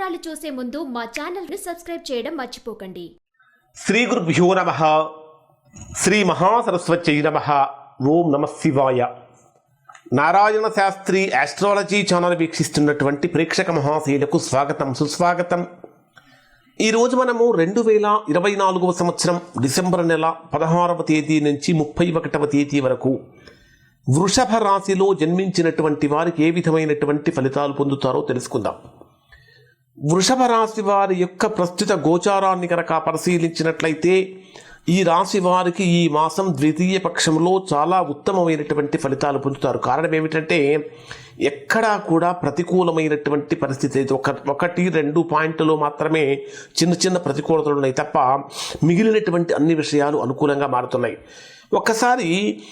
వివరాలు చూసే ముందు మా ఛానల్ని సబ్స్క్రైబ్ చేయడం మర్చిపోకండి. శ్రీ గురుభ్యో నమ. శ్రీ మహాసరస్వత్యై నమ. ఓం నమ శివాయ. నారాయణ శాస్త్రి ఆస్ట్రాలజీ ఛానల్ వీక్షిస్తున్నటువంటి ప్రేక్షక మహాశయులకు స్వాగతం సుస్వాగతం. ఈరోజు మనము రెండు వేల ఇరవై నాలుగవ సంవత్సరం డిసెంబర్ నెల పదహారవ తేదీ నుంచి ముప్పై ఒకటవ తేదీ వరకు వృషభ రాశిలో జన్మించినటువంటి వారికి ఏ విధమైనటువంటి ఫలితాలు పొందుతారో తెలుసుకుందాం. వృషభ రాశి వారి యొక్క ప్రస్తుత గోచారాన్ని కనుక పరిశీలించినట్లయితే ఈ రాశి వారికి ఈ మాసం ద్వితీయ పక్షంలో చాలా ఉత్తమమైనటువంటి ఫలితాలు పొందుతారు. కారణం ఏమిటంటే ఎక్కడా కూడా ప్రతికూలమైనటువంటి పరిస్థితి అయితే ఒక ఒకటి రెండు పాయింట్లో మాత్రమే చిన్న చిన్న ప్రతికూలతలు ఉన్నాయి తప్ప మిగిలినటువంటి అన్ని విషయాలు అనుకూలంగా మారుతున్నాయి. ఒక్కసారి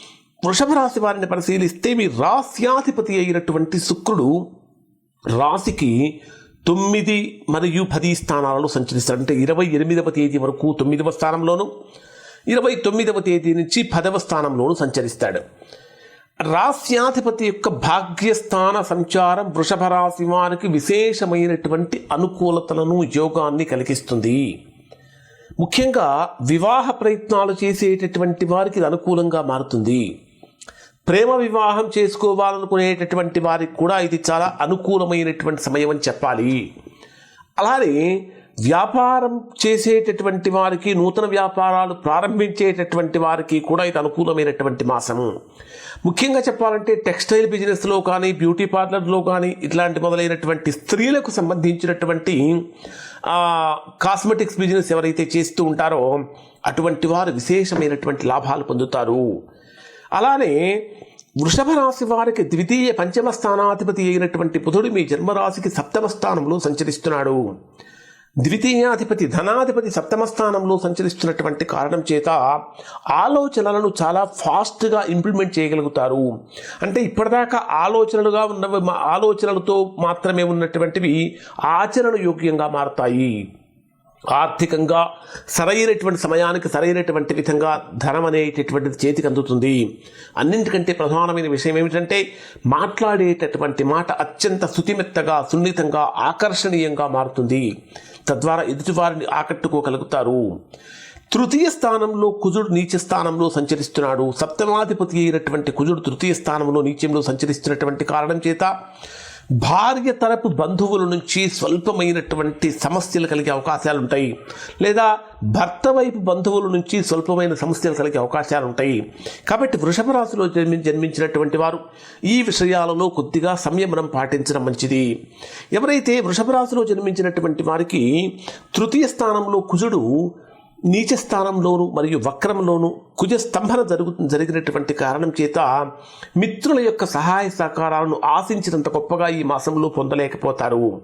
వృషభ రాశి వారిని పరిశీలిస్తే మీ రాస్యాధిపతి అయినటువంటి శుక్రుడు రాశికి తొమ్మిది మరియు పది స్థానాలలో సంచరిస్తాడు. అంటే ఇరవై ఎనిమిదవ తేదీ వరకు తొమ్మిదవ స్థానంలోను ఇరవై తొమ్మిదవ తేదీ నుంచి పదవ స్థానంలోను సంచరిస్తాడు. రాస్యాధిపతి యొక్క భాగ్యస్థాన సంచారం వృషభ రాశి వారికి విశేషమైనటువంటి అనుకూలతలను యోగాన్ని కలిగిస్తుంది. ముఖ్యంగా వివాహ ప్రయత్నాలు చేసేటటువంటి వారికి ఇది అనుకూలంగా మారుతుంది. ప్రేమ వివాహం చేసుకోవాలనుకునేటటువంటి వారికి కూడా ఇది చాలా అనుకూలమైనటువంటి సమయం అని చెప్పాలి. అలానే వ్యాపారం చేసేటటువంటి వారికి నూతన వ్యాపారాలు ప్రారంభించేటటువంటి వారికి కూడా ఇది అనుకూలమైనటువంటి మాసము. ముఖ్యంగా చెప్పాలంటే టెక్స్టైల్ బిజినెస్లో కానీ బ్యూటీ పార్లర్లో కానీ ఇట్లాంటి మొదలైనటువంటి స్త్రీలకు సంబంధించినటువంటి కాస్మెటిక్స్ బిజినెస్ ఎవరైతే చేస్తూ ఉంటారో అటువంటి వారు విశేషమైనటువంటి లాభాలు పొందుతారు. అలానే వృషభ రాశి వారికి ద్వితీయ పంచమ స్థానాధిపతి అయినటువంటి బుధుడు మీ జన్మరాశికి సప్తమ స్థానంలో సంచరిస్తున్నాడు. ద్వితీయాధిపతి ధనాధిపతి సప్తమ స్థానంలో సంచరిస్తున్నటువంటి కారణం చేత ఆలోచనలను చాలా ఫాస్ట్గా ఇంప్లిమెంట్ చేయగలుగుతారు. అంటే ఇప్పటిదాకా ఆలోచనలుగా ఉన్నవి మా ఆలోచనలతో మాత్రమే ఉన్నటువంటివి ఆచరణ యోగ్యంగా మారతాయి. ఆర్థికంగా సరైనటువంటి సమయానికి సరైనటువంటి విధంగా ధనం అనేటటువంటిది చేతికి అందుతుంది. అన్నింటికంటే ప్రధానమైన విషయం ఏమిటంటే మాట్లాడేటటువంటి మాట అత్యంత శుతిమెత్తగా సున్నితంగా ఆకర్షణీయంగా మారుతుంది. తద్వారా ఎదుటివారిని ఆకట్టుకోగలుగుతారు. తృతీయ స్థానంలో కుజుడు నీచ స్థానంలో సంచరిస్తున్నాడు. సప్తమాధిపతి అయినటువంటి కుజుడు తృతీయ స్థానంలో నీచంలో సంచరిస్తున్నటువంటి కారణం చేత భార్య తరపు బంధువుల నుంచి స్వల్పమైనటువంటి సమస్యలు కలిగే అవకాశాలు ఉంటాయి లేదా భర్త వైపు బంధువుల నుంచి స్వల్పమైన సమస్యలు కలిగే అవకాశాలు ఉంటాయి కాబట్టి వృషభ రాశిలో జన్మి జన్మించినటువంటి వారు ఈ విషయాలలో కొద్దిగా సంయమనం పాటించడం మంచిది. ఎవరైతే వృషభ రాశిలో జన్మించినటువంటి వారికి తృతీయ స్థానంలో కుజుడు నీచ స్థానంలోను మరియు వక్రంలోను కుజ స్తంభన జరుగు జరిగినటువంటి కారణం చేత మిత్రుల యొక్క సహాయ సహకారాలను ఆశించినంత గొప్పగా ఈ మాసంలో పొందలేకపోతారు.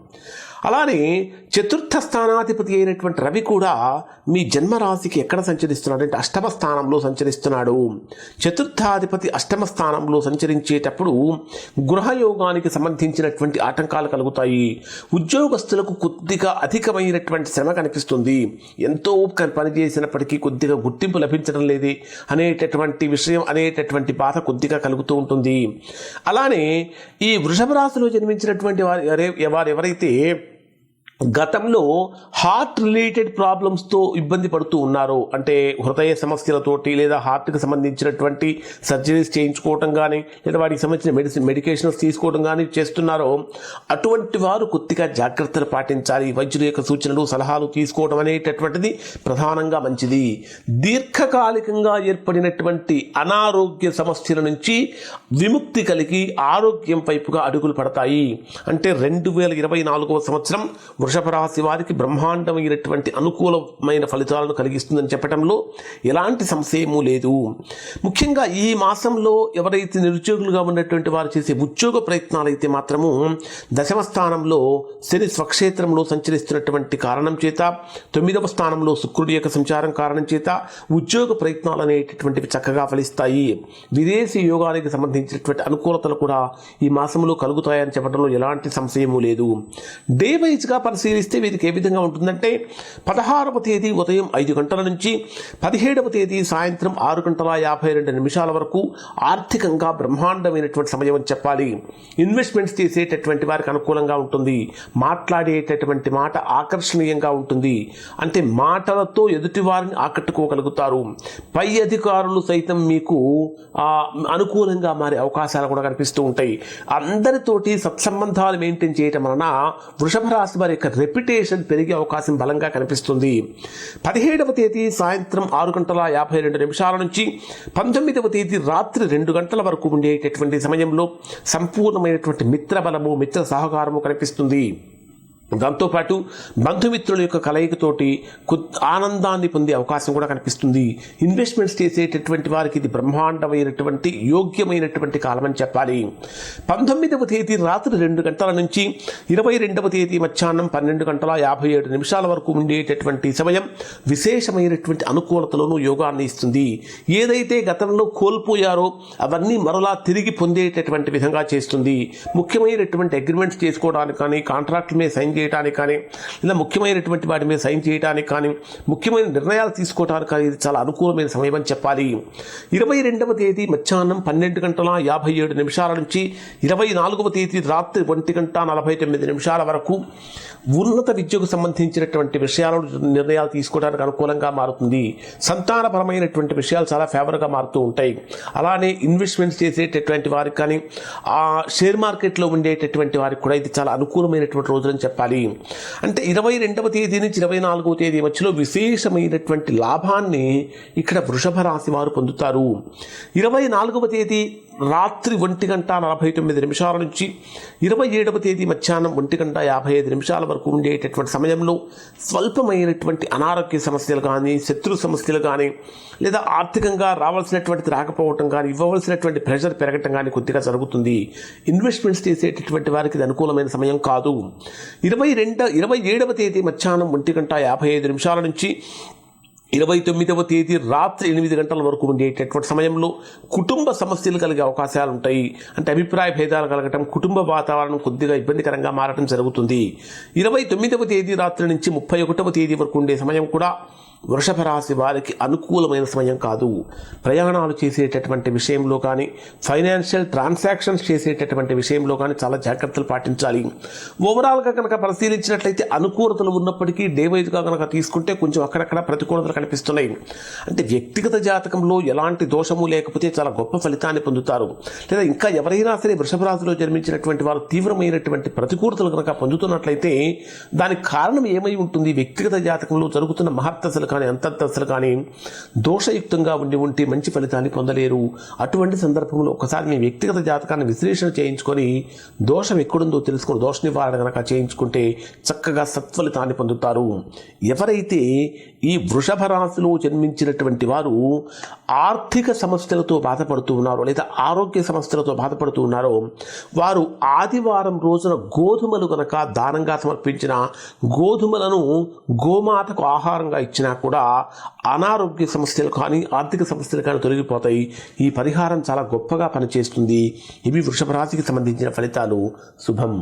అలానే చతుర్థ స్థానాధిపతి అయినటువంటి రవి కూడా మీ జన్మరాశికి ఎక్కడ సంచరిస్తున్నాడు అంటే అష్టమ స్థానంలో సంచరిస్తున్నాడు. చతుర్థాధిపతి అష్టమ స్థానంలో సంచరించేటప్పుడు గృహయోగానికి సంబంధించినటువంటి ఆటంకాలు కలుగుతాయి. ఉద్యోగస్తులకు కొద్దిగా అధికమైనటువంటి శ్రమ కనిపిస్తుంది. ఎంతో పనిచేసినప్పటికీ పని చేసినప్పటికీ కొద్దిగా గుర్తింపు లభించడం లేదే అనేటటువంటి విషయం అనేటటువంటి బాధ కొద్దిగా కలుగుతూ ఉంటుంది. అలానే ఈ వృషభ రాశిలో జన్మించినటువంటి వారు వారు ఎవరైతే గతంలో హార్ట్ రిలేటెడ్ ప్రాబ్లమ్స్తో ఇబ్బంది పడుతూ ఉన్నారు. అంటే హృదయ సమస్యలతోటి లేదా హార్ట్కి సంబంధించినటువంటి సర్జరీస్ చేయించుకోవటం కానీ లేదా వాటికి సంబంధించిన మెడిసిన్ మెడికేషన్స్ తీసుకోవడం కానీ చేస్తున్నారో అటువంటి వారు కొద్దిగా జాగ్రత్తలు పాటించాలి. వైద్యుల యొక్క సూచనలు సలహాలు తీసుకోవడం అనేటటువంటిది ప్రధానంగా మంచిది. దీర్ఘకాలికంగా ఏర్పడినటువంటి అనారోగ్య సమస్యల నుంచి విముక్తి కలిగి ఆరోగ్యం వైపుగా అడుగులు పడతాయి. అంటే రెండు వేల ఇరవై నాలుగవ సంవత్సరం వృషభ రాశి వారికి బ్రహ్మాండమైనటువంటి అనుకూలమైన ఫలితాలను కలిగిస్తుందని చెప్పడంలో ఎలాంటి సంశయము లేదు. ముఖ్యంగా ఈ మాసంలో ఎవరైతే నిరుద్యోగులుగా ఉన్నటువంటి వారు చేసే ఉద్యోగ ప్రయత్నాలు అయితే మాత్రము దశమ స్థానంలో శని స్వక్షేత్రంలో సంచరిస్తున్నటువంటి కారణం చేత తొమ్మిదవ స్థానంలో శుక్రుడి యొక్క సంచారం కారణం చేత ఉద్యోగ ప్రయత్నాలు అనేటటువంటివి చక్కగా ఫలిస్తాయి. విదేశీ యోగానికి సంబంధించినటువంటి అనుకూలతలు కూడా ఈ మాసంలో కలుగుతాయని చెప్పడంలో ఎలాంటి సంశయము లేదు. డే వైజ్గా పరిశీలిస్తే వీరికి ఏ విధంగా ఉంటుందంటే పదహారవ తేదీ ఉదయం ఐదు గంటల నుంచి పదిహేడవ తేదీ సాయంత్రం ఆరు గంటల యాభై రెండు నిమిషాల వరకు ఆర్థికంగా బ్రహ్మాండమైనటువంటి సమయం అని చెప్పాలి. ఇన్వెస్ట్మెంట్స్ చేసేటటువంటి వారికి అనుకూలంగా ఉంటుంది. మాట్లాడేటటువంటి మాట ఆకర్షణీయంగా ఉంటుంది. అంటే మాటలతో ఎదుటివారిని ఆకట్టుకోగలుగుతారు. పై అధికారులు సైతం మీకు అనుకూలంగా మారే అవకాశాలు కూడా కనిపిస్తూ ఉంటాయి. అందరితోటి సత్సంబంధాలు మెయింటైన్ చేయటం వలన వృషభ రాశి వారి యొక్క రెప్యుటేషన్ పెరిగే అవకాశం బలంగా కనిపిస్తుంది. పదిహేడవ తేదీ సాయంత్రం ఆరు గంటల యాభై రెండు నిమిషాల నుంచి పంతొమ్మిదవ తేదీ రాత్రి రెండు గంటల వరకు ఉండేటటువంటి సమయంలో సంపూర్ణమైనటువంటి మిత్ర బలము మిత్ర సహకారము కనిపిస్తుంది. దాంతోపాటు బంధుమిత్రుల యొక్క కలయికతోటి కు ఆనందాన్ని పొందే అవకాశం కూడా కనిపిస్తుంది. ఇన్వెస్ట్మెంట్స్ చేసేటటువంటి వారికి ఇది బ్రహ్మాండమైనటువంటి యోగ్యమైనటువంటి కాలం అని చెప్పాలి. పంతొమ్మిదవ తేదీ రాత్రి రెండు గంటల నుంచి ఇరవై రెండవ తేదీ మధ్యాహ్నం పన్నెండు గంటల యాభై ఏడు నిమిషాల వరకు ఉండేటటువంటి సమయం విశేషమైనటువంటి అనుకూలతలోనూ యోగాన్ని ఇస్తుంది. ఏదైతే గతంలో కోల్పోయారో అవన్నీ మరలా తిరిగి పొందేటటువంటి విధంగా చేస్తుంది. ముఖ్యమైనటువంటి అగ్రిమెంట్స్ చేసుకోవడానికి కానీ కాంట్రాక్ట్ మీద సైన్ చేయడానికి కానీ లేదా ముఖ్యమైనటువంటి వాటి మీద సైన్ చేయడానికి కానీ ముఖ్యమైన నిర్ణయాలు తీసుకోవడానికి కానీ ఇది చాలా అనుకూలమైన సమయం అని చెప్పాలి. ఇరవై రెండవ తేదీ మధ్యాహ్నం పన్నెండు గంటల యాభై ఏడు నిమిషాల నుంచి ఇరవై నాలుగవ తేదీ రాత్రి ఒంటి గంట నలభై తొమ్మిది నిమిషాల వరకు ఉన్నత విద్యకు సంబంధించినటువంటి విషయాలు నిర్ణయాలు తీసుకోవడానికి అనుకూలంగా మారుతుంది. సంతానపరమైనటువంటి విషయాలు చాలా ఫేవర్గా మారుతూ ఉంటాయి. అలానే ఇన్వెస్ట్మెంట్స్ చేసేటటువంటి వారికి కానీ ఆ షేర్ మార్కెట్లో ఉండేటటువంటి వారికి కూడా ఇది చాలా అనుకూలమైనటువంటి రోజులని చెప్పాలి. అంటే ఇరవై రెండవ తేదీ నుంచి ఇరవై నాలుగవ తేదీ మధ్యలో విశేషమైనటువంటి లాభాన్ని ఇక్కడ వృషభ రాశి వారు పొందుతారు. ఇరవై నాలుగవ తేదీ రాత్రి ఒంటి గంట నలభై తొమ్మిది నిమిషాల నుంచి ఇరవై ఏడవ తేదీ మధ్యాహ్నం ఒంటి గంట యాభై ఐదు నిమిషాల వరకు ఉండేటటువంటి సమయంలో స్వల్పమైనటువంటి అనారోగ్య సమస్యలు కానీ శత్రు సమస్యలు కానీ లేదా ఆర్థికంగా రావాల్సినటువంటిది రాకపోవటం కానీ ఇవ్వవలసినటువంటి ప్రెషర్ పెరగటం కానీ కొద్దిగా జరుగుతుంది. ఇన్వెస్ట్మెంట్స్ చేసేటటువంటి వారికి ఇది అనుకూలమైన సమయం కాదు. ఇరవై రెండు ఇరవై ఏడవ తేదీ మధ్యాహ్నం ఒంటి గంట యాభై ఐదు నిమిషాల నుంచి ఇరవై తొమ్మిదవ తేదీ రాత్రి ఎనిమిది గంటల వరకు ఉండేటటువంటి సమయంలో కుటుంబ సమస్యలు కలిగే అవకాశాలు ఉంటాయి. అంటే అభిప్రాయ భేదాలు కలగటం కుటుంబ వాతావరణం కొద్దిగా ఇబ్బందికరంగా మారటం జరుగుతుంది. ఇరవై తొమ్మిదవ తేదీ రాత్రి నుంచి ముప్పై ఒకటవ తేదీ వరకు ఉండే సమయం కూడా వృషభ రాశి వారికి అనుకూలమైన సమయం కాదు. ప్రయాణాలు చేసేటటువంటి విషయంలో కానీ ఫైనాన్షియల్ ట్రాన్సాక్షన్స్ చేసేటటువంటి విషయంలో కానీ చాలా జాగ్రత్తలు పాటించాలి. ఓవరాల్గా కనుక పరిశీలించినట్లయితే అనుకూలతలు ఉన్నప్పటికీ డే వైజ్గా కనుక తీసుకుంటే కొంచెం అక్కడక్కడ ప్రతికూలతలు కనిపిస్తున్నాయి. అంటే వ్యక్తిగత జాతకంలో ఎలాంటి దోషము లేకపోతే చాలా గొప్ప ఫలితాన్ని పొందుతారు. లేదా ఇంకా ఎవరైనా సరే వృషభ రాశిలో జన్మించినటువంటి వారు తీవ్రమైనటువంటి ప్రతికూలతలు కనుక పొందుతున్నట్లయితే దానికి కారణం ఏమై ఉంటుంది? వ్యక్తిగత జాతకంలో జరుగుతున్న మహత్తసలు కానీ అంతర్దశలు కానీ దోషయుక్తంగా ఉండి ఉంటే మంచి ఫలితాన్ని పొందలేరు. అటువంటి సందర్భంలో ఒకసారి మీ వ్యక్తిగత జాతకాన్ని విశ్లేషణ చేయించుకొని దోషం ఎక్కడుందో తెలుసుకొని దోష నివారణ కనుక చేయించుకుంటే చక్కగా సత్ఫలితాన్ని పొందుతారు. ఎవరైతే ఈ వృషభ రాశిలో జన్మించినటువంటి వారు ఆర్థిక సమస్యలతో బాధపడుతూ ఉన్నారో లేదా ఆరోగ్య సమస్యలతో బాధపడుతూ ఉన్నారో వారు ఆదివారం రోజున గోధుమలు కనుక దానంగా సమర్పించిన గోధుమలను గోమాతకు ఆహారంగా ఇచ్చినా కూడా అనారోగ్య సమస్యలు కానీ ఆర్థిక సమస్యలు కానీ తొలగిపోతాయి. ఈ పరిహారం చాలా గొప్పగా పనిచేస్తుంది. ఇవి వృషభ రాశికి సంబంధించిన ఫలితాలు. శుభం.